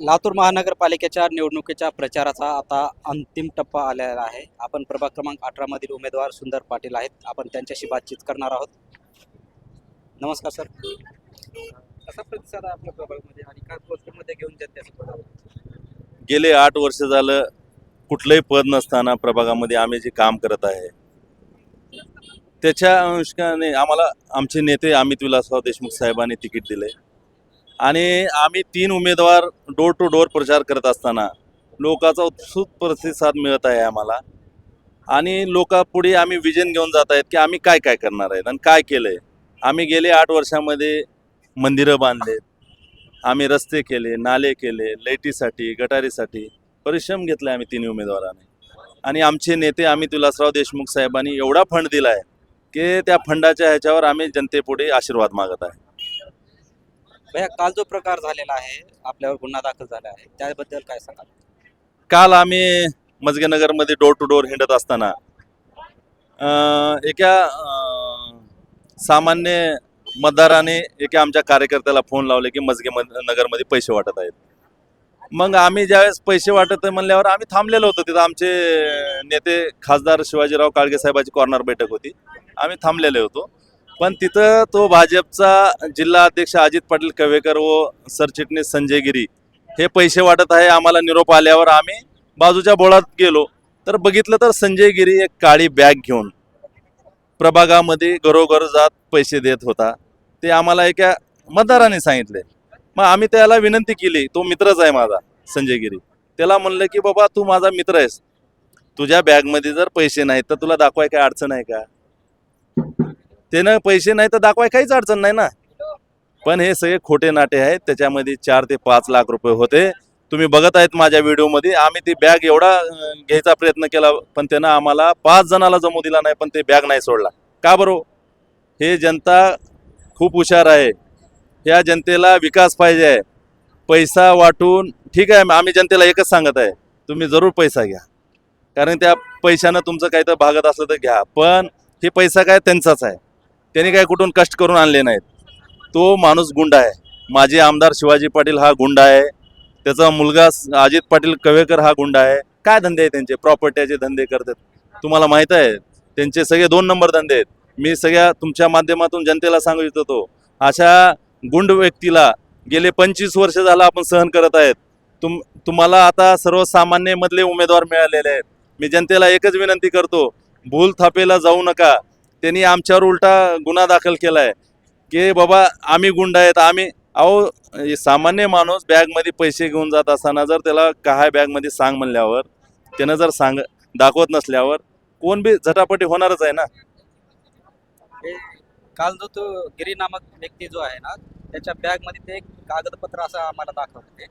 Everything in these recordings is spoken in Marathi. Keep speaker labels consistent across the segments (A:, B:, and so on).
A: लातूर महानगरपालिकेच्या निवडणुकीच्या प्रचाराचा आता अंतिम टप्पा आलेला आहे. आपण प्रभाग क्रमांक अठरा मधील उमेदवार सुंदर पाटील आहेत. आपण त्यांच्याशी बातचीत करणार आहोत. नमस्कार सर. कसा प्रतिसाद आहे आपल्या प्रभागामध्ये आणि काय पोस्टमध्ये घेऊन जनतेसोबत
B: गेले आठ वर्ष झालं कुठलंही पद नसताना प्रभागामध्ये आम्ही जे काम करत आहे त्याच्या अनुषंगाने आम्हाला आमचे नेते अमित विलासराव देशमुख साहेबांनी तिकीट दिले आणि आम्ही तीन उमेदवार डोर टू डोर प्रचार करत असताना लोकांचा उत्सुक प्रतिसाद मिळत आहे आम्हाला. आणि लोकांपुढे आम्ही विजन घेऊन जात आहेत की आम्ही काय काय करणार आहेत आणि काय केलं आहे आम्ही गेले आठ वर्षामध्ये मंदिरं बांधलेत आम्ही रस्ते केले नाले केले लाईटीसाठी गटारीसाठी परिश्रम घेतले आम्ही तिन्ही उमेदवारांनी. आणि आमचे नेते आम्ही तुलासराव देशमुख साहेबांनी एवढा फंड दिला आहे की त्या फंडाच्या ह्याच्यावर आम्ही जनतेपुढे आशीर्वाद मागत आहे.
A: भैया काल जो प्रकार झालेला आहे आपल्यावर गुन्हा दाखल झाला आहे त्याबद्दल काय सांगाल?
B: काल आम्ही मजगेनगरमध्ये डोर टू डोर हिंडत असताना अं, एका अं, सामान्य मतदाराने एका आमच्या कार्यकर्त्याला फोन लावले की मजगे मद- नगरमध्ये पैसे वाटत आहेत. मग आम्ही ज्यावेळेस पैसे वाटत आहे म्हणल्यावर आम्ही थांबलेलो होतो. तिथं आमचे नेते खासदार शिवाजीराव काळगे साहेबाची कॉर्नर बैठक होती. आम्ही थांबलेले होतो. पण तिथं तो भाजपचा जिल्हा अध्यक्ष अजित पाटील कवेकर व सरचिटणीस संजय गिरी हे पैसे वाटत आहे आम्हाला निरोप आल्यावर आम्ही बाजूच्या बोळात गेलो. तर बघितलं तर संजय गिरी एक काळी बॅग घेऊन प्रभागामध्ये घरोघर जात पैसे देत होता. ते आम्हाला एका मतदाराने सांगितले. मग आम्ही त्याला विनंती केली तो मित्रच आहे माझा संजय गिरी. त्याला म्हणलं की बाबा तू माझा मित्र आहेस. तुझ्या बॅगमध्ये जर पैसे नाहीत तर तुला दाखवाय काय अडचण आहे का? त्यानं पैसे नाही तर दाखवाय काहीच अडचण नाही ना. पण हे सगळे खोटे नाटे आहेत त्याच्यामध्ये चार ते पाच लाख रुपये होते. तुम्ही बघत आहेत माझ्या व्हिडिओमध्ये आम्ही ती बॅग एवढा घ्यायचा प्रयत्न केला पण त्यानं आम्हाला पाच जणाला जमू दिला नाही पण ते बॅग नाही सोडला. का बरो हो? हे? जनता खूप हुशार आहे. या जनतेला विकास पाहिजे आहे. पैसा वाटून ठीक आहे आम्ही जनतेला एकच सांगत आहे तुम्ही जरूर पैसा घ्या. कारण त्या पैशानं तुमचं काही तर भागत असलं तर घ्या. पण हे पैसा काय त्यांचाच आहे. त्यांनी काय कुठून कष्ट करून आणले नाहीत. तो माणूस गुंड आहे. माझे आमदार शिवाजी पाटील हा गुंड आहे. त्याचा मुलगा अजित पाटील कवेकर हा गुंड आहे. काय धंदे आहे त्यांचे? प्रॉपर्टीचे धंदे करतात. तुम्हाला माहीत आहे त्यांचे सगळे दोन नंबर धंदे आहेत. मी सगळ्या तुमच्या माध्यमातून जनतेला सांगू इच्छितो अशा गुंड व्यक्तीला गेले पंचवीस वर्ष झालं आपण सहन करत आहेत. तुम तुम्हाला आता सर्वसामान्यमधले उमेदवार मिळालेले आहेत. मी जनतेला एकच विनंती करतो भूल थापेला जाऊ नका. त्यांनी आमच्यावर उलटा गुन्हा दाखल केला आहे की बाबा आम्ही गुंड आहेत. आम्ही अहो सामान्य माणूस बॅगमध्ये पैसे घेऊन जात असताना जर त्याला काय बॅगमध्ये सांग म्हणल्यावर त्यानं जर सांग दाखवत नसल्यावर कोण बी झटापटी होणारच आहे ना?
A: हे काल जो तो गिरी नामक व्यक्ती जो आहे ना त्याच्या बॅगमध्ये ते एक कागदपत्र असं आम्हाला दाखवत होते.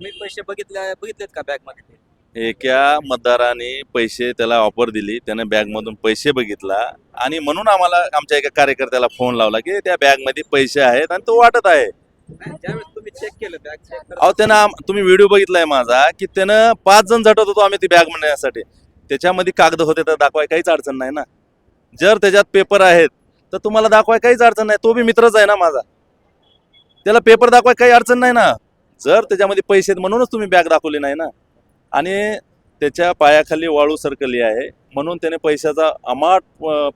A: मी पैसे बघितले बघितलेत का बॅगमध्ये ते?
B: एका मतदाराने पैसे त्याला ऑफर दिली त्यानं बॅगमधून पैसे बघितला आणि म्हणून आम्हाला आमच्या एका कार्यकर्त्याला फोन लावला की त्या बॅगमध्ये पैसे आहेत आणि तो वाटत आहे. अहो त्यानं तुम्ही व्हिडिओ बघितलाय माझा की त्यानं पाच जण झटत होतो आम्ही ती बॅग म्हणण्यासाठी. त्याच्यामध्ये कागद होते तर दाखवाय काहीच अडचण नाही ना. जर त्याच्यात पेपर आहेत तर तुम्हाला दाखवाय काहीच अडचण नाही. तो बी मित्रच आहे ना माझा. त्याला पेपर दाखवाय काही अडचण नाही ना. जर त्याच्यामध्ये पैसे आहेत म्हणूनच तुम्ही बॅग दाखवली नाही ना. आणि त्याच्या पायाखाली वाळू सरकली आहे. म्हणून त्याने पैशाचा अमाट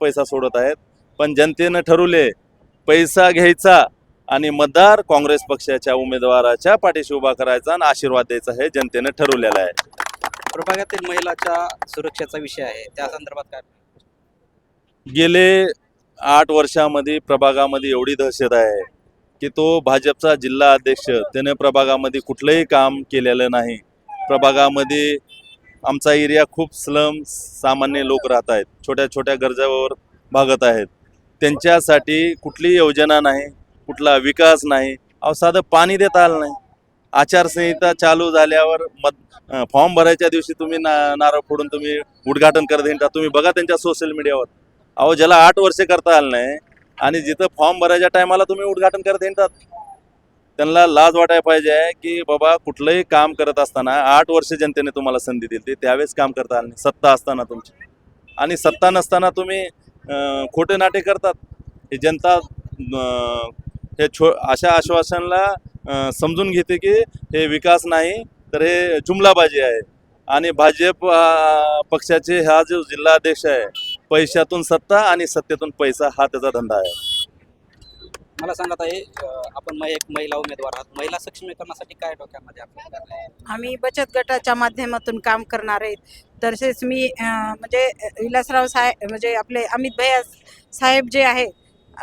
B: पैसा सोडत आहेत. पण जनतेनं ठरवले पैसा घ्यायचा आणि मतदार काँग्रेस पक्षाच्या उमेदवाराच्या पाठीशी उभा करायचा आणि आशीर्वाद द्यायचा हे जनतेनं ठरवलेलं आहे.
A: प्रभागातील महिलाच्या सुरक्षेचा विषय आहे. त्या संदर्भात काय?
B: गेले आठ वर्षामध्ये प्रभागामध्ये एवढी दहशत आहे की तो भाजपचा जिल्हा अध्यक्ष त्याने प्रभागामध्ये कुठलंही काम केलेलं नाही. प्रभागामध्ये आमचा एरिया खूप स्लम सामान्य लोक राहत आहेत. छोट्या छोट्या गरजावर भागत आहेत. त्यांच्यासाठी कुठलीही योजना नाही कुठला विकास नाही. अहो साधं पाणी देता आलं नाही. आचारसंहिता चालू झाल्यावर मत फॉर्म भरायच्या दिवशी तुम्ही ना नारळ फोडून तुम्ही उद्घाटन करत येता तुम्ही बघा त्यांच्या सोशल मीडियावर. अहो ज्याला आठ वर्षे करता आलं नाही आणि जिथं फॉर्म भरायच्या टायमाला तुम्ही उद्घाटन करत येतात त्यांना लाज वाटायला पाहिजे आहे की बाबा कुठलंही काम करत असताना आठ वर्ष जनतेने तुम्हाला संधी दिली त्यावेळेस काम करता आलं सत्ता असताना तुमची. आणि सत्ता नसताना तुम्ही खोटे नाटे करतात. हे जनता हे छो अशा आश्वासनाला समजून घेते की हे विकास नाही तर हे जुमलाबाजी आहे. आणि भाजप पक्षाचे हा जो जिल्हाध्यक्ष आहे पैशातून सत्ता आणि सत्तेतून पैसा हा त्याचा धंदा आहे.
A: मला सांगा ताई आपण मग एक महिला उमेदवार आहात. महिला सक्षमीकरणासाठी काय डोक्यामध्ये
C: आम्ही बचत गटाच्या माध्यमातून काम करणार आहेत. तसेच मी म्हणजे विलासराव साहेब म्हणजे आपले अमित भैया साहेब जे आहे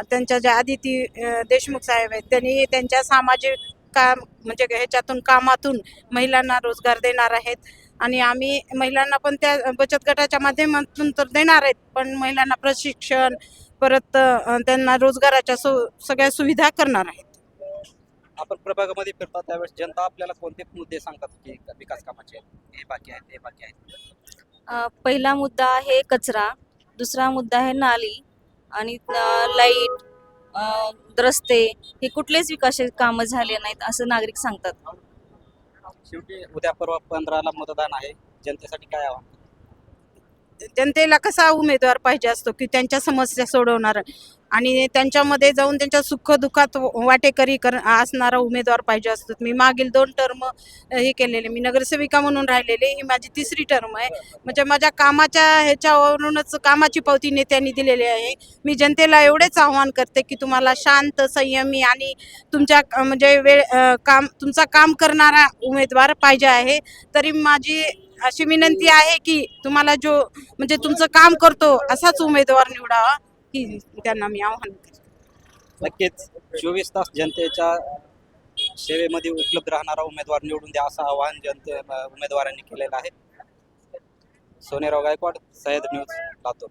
C: त्यांच्या ज्या आदिती देशमुख साहेब आहेत त्यांनी त्यांच्या सामाजिक काम म्हणजे ह्याच्यातून कामातून महिलांना रोजगार देणार आहेत. आणि आम्ही महिलांना पण त्या बचत गटाच्या माध्यमातून तर देणार आहेत पण महिलांना प्रशिक्षण परत त्यांना रोजगाराच्या सु सगळ्या सुविधा करणार आहेत.
A: आपण प्रभागामध्ये फिरता त्यावेळेस जनता आपल्याला कोणते मुद्दे सांगतात की विकास कामाचे? हे बाकी आहेत हे बाकी आहेत
D: पहिला मुद्दा आहे कचरा दुसरा मुद्दा आहे नाली आणि लाइट रस्ते हे कुठलेच विकास कामं झाले नाहीत असं नागरिक सांगतात.
A: शेवटी उद्या परवा पंधराला मतदान आहे जनतेसाठी काय आव्हान?
C: जनतेला कसा उमेदवार पाहिजे असतो की त्यांच्या समस्या सोडवणार आणि त्यांच्यामध्ये जाऊन त्यांच्या सुख दुःखात वाटेकरी कर असणारा उमेदवार पाहिजे असतो. मी मागील दोन टर्म हे केलेले मी नगरसेविका म्हणून राहिलेले ही माझी तिसरी टर्म आहे. म्हणजे माझ्या कामाच्या ह्याच्यावरूनच कामाची पावती नेत्यांनी दिलेली आहे. मी जनतेला एवढेच आव्हान करते की तुम्हाला शांत संयमी आणि तुमच्या म्हणजे वेळ काम तुमचा काम करणारा उमेदवार पाहिजे आहे. तरी माझी अशी विनंती आहे की तुम्हाला जो म्हणजे तुमचं काम करतो असाच उमेदवार निवडावा ही त्यांना मी आव्हान करते.
A: नक्कीच. चोवीस तास जनतेच्या सेवेमध्ये उपलब्ध राहणारा उमेदवार निवडून द्या असं आवाहन जनते उमेदवारांनी केलेलं आहे. सोनेराव गायकवाड सह्याद्री न्यूज लातूर.